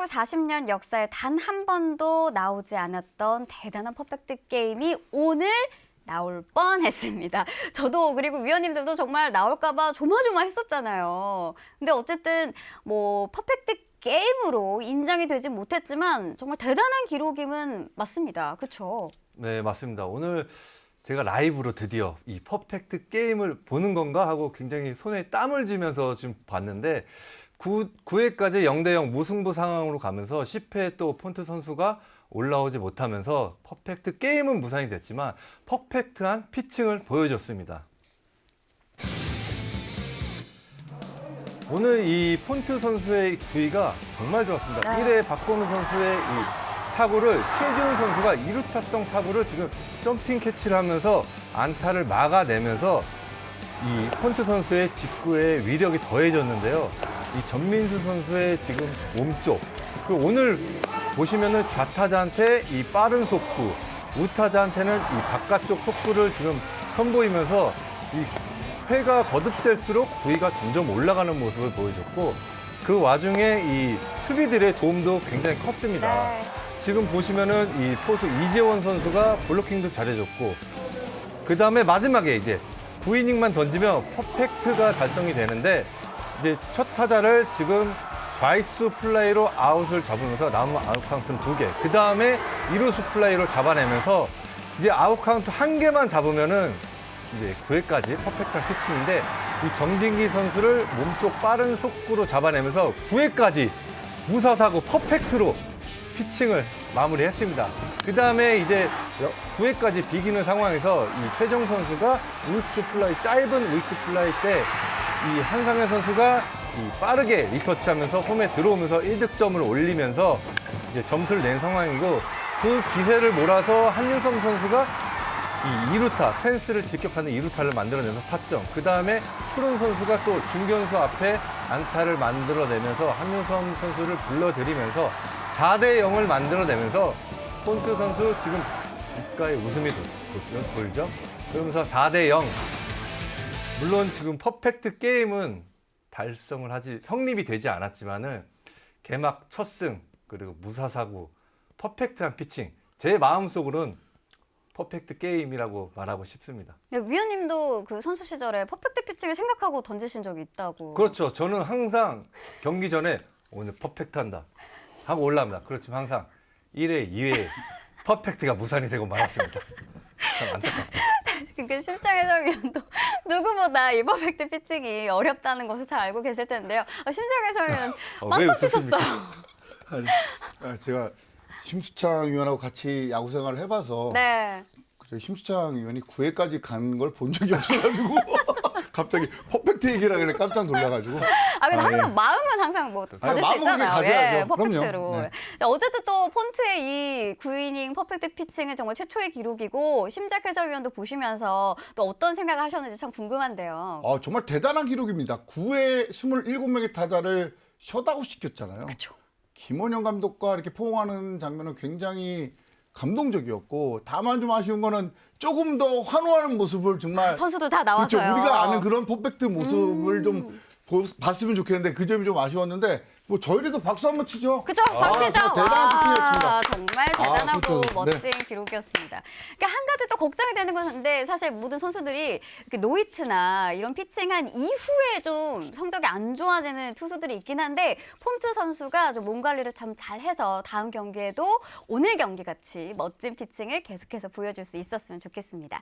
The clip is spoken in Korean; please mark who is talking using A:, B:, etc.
A: 프로야구 40년 역사에 단 한 번도 나오지 않았던 대단한 퍼펙트 게임이 오늘 나올 뻔했습니다. 저도 그리고 위원님들도 정말 나올까봐 조마조마했었잖아요. 근데 어쨌든 뭐 퍼펙트 게임으로 인정이 되지 못했지만 정말 대단한 기록임은 맞습니다. 그렇죠?
B: 네, 맞습니다. 오늘 제가 라이브로 드디어 이 퍼펙트 게임을 보는 건가 하고 굉장히 손에 땀을 쥐면서 지금 봤는데 9, 9회까지 0대0 무승부 상황으로 가면서 10회 또 폰트 선수가 올라오지 못하면서 퍼펙트 게임은 무산이 됐지만 퍼펙트한 피칭을 보여줬습니다. 오늘 이 폰트 선수의 구위가 정말 좋았습니다.
A: 네.
B: 1회 박건우 선수의 이 타구를 최지훈 선수가 이루타성 타구를 지금 점핑 캐치를 하면서 안타를 막아내면서 이 폰트 선수의 직구의 위력이 더해졌는데요. 이 전민수 선수의 지금 몸쪽 그 오늘 보시면은 좌타자한테 이 빠른 속구, 우타자한테는 이 바깥쪽 속구를 지금 선보이면서 이 회가 거듭될수록 구위가 점점 올라가는 모습을 보여줬고 그 와중에 이 수비들의 도움도 굉장히 컸습니다.
A: 네.
B: 지금 보시면은 이 포수 이재원 선수가 블로킹도 잘해줬고 그 다음에 마지막에 이제 9이닝만 던지면 퍼펙트가 달성이 되는데 이제 첫 타자를 지금 좌익수 플라이로 아웃을 잡으면서 남은 아웃 카운트는 두 개. 그 다음에 이루수 플라이로 잡아내면서 이제 아웃 카운트 한 개만 잡으면은 이제 9회까지 퍼펙트한 피칭인데 이 정진기 선수를 몸쪽 빠른 속구로 잡아내면서 9회까지 무사사고 퍼펙트로 피칭을 마무리했습니다. 그 다음에 이제 9회까지 비기는 상황에서 이 최정 선수가 우익수 플라이, 짧은 우익수 플라이 때 이 한상현 선수가 이 빠르게 리터치하면서 홈에 들어오면서 1득점을 올리면서 이제 점수를 낸 상황이고 그 기세를 몰아서 한윤성 선수가 이 2루타, 펜스를 직격하는 2루타를 만들어내서 타점. 그 다음에 푸른 선수가 또 중견수 앞에 안타를 만들어내면서 한유섬 선수를 불러들이면서 4대 0을 만들어내면서 폰트 선수 지금 입가에 웃음이 도- 도- 보이죠? 그러면서 4대 0. 물론 지금 퍼펙트 게임은 달성을 하지 성립이 되지 않았지만은 개막 첫 승 그리고 무사사구 퍼펙트한 피칭 제 마음속으로는 퍼펙트 게임이라고 말하고 싶습니다.
A: 근데 위원님도 그 선수 시절에 퍼펙트 피칭을 생각하고 던지신 적이 있다고.
B: 그렇죠. 저는 항상 경기 전에 오늘 퍼펙트 한다 하고 올라옵니다. 그렇지만 항상 1회, 2회 퍼펙트가 무산이 되고 말았습니다. 참 안타깝죠.
A: 그러니까 심장 해설위원도 누구보다 이 퍼펙트 피칭이 어렵다는 것을 잘 알고 계실 텐데요. 아, 심장 해설위원
B: 어,
A: 빵
B: 왜
A: 터지셨어요.
C: 아니, 아, 제가 심수창 위원하고 같이 야구 생활을 해봐서
A: 네.
C: 그래, 심수창 위원이 9회까지 간 걸 본 적이 없어가지고 갑자기 퍼펙트 얘기라 그래 깜짝 놀라가지고
A: 아 근데
C: 아,
A: 항상
C: 예.
A: 마음은 항상 뭐 가질 수
C: 마음은
A: 있잖아요.
C: 가져야죠.
A: 예, 퍼펙트로.
C: 그럼요. 네.
A: 자, 어쨌든 또 폰트의 이 9이닝 퍼펙트 피칭은 정말 최초의 기록이고 심작 해설위원도 보시면서 또 어떤 생각을 하셨는지 참 궁금한데요.
C: 어, 정말 대단한 기록입니다. 9회 27명의 타자를 셧아웃 시켰잖아요.
A: 그렇죠.
C: 김원영 감독과 이렇게 포옹하는 장면은 굉장히 감동적이었고 다만 좀 아쉬운 거는 조금 더 환호하는 모습을 정말
A: 선수도 다
C: 그렇죠.
A: 나와서요.
C: 우리가 아는 그런 퍼펙트 모습을
A: 음.
C: 좀 보- 봤으면 좋겠는데 그 점이 좀 아쉬웠는데 뭐 저희들도 박수 한번 치죠.
A: 그죠?
C: 아,
A: 박수죠.
C: 정말 대단한.
A: 와, 정말 대단하고
C: 아, 그렇죠.
A: 멋진 기록이었습니다. 그러니까 한 가지 또 걱정이 되는 건데 사실 모든 선수들이 이렇게 노이트나 이런 피칭한 이후에 좀 성적이 안 좋아지는 투수들이 있긴 한데 폰트 선수가 좀 몸 관리를 참 잘해서 다음 경기에도 오늘 경기 같이 멋진 피칭을 계속해서 보여줄 수 있었으면 좋겠습니다.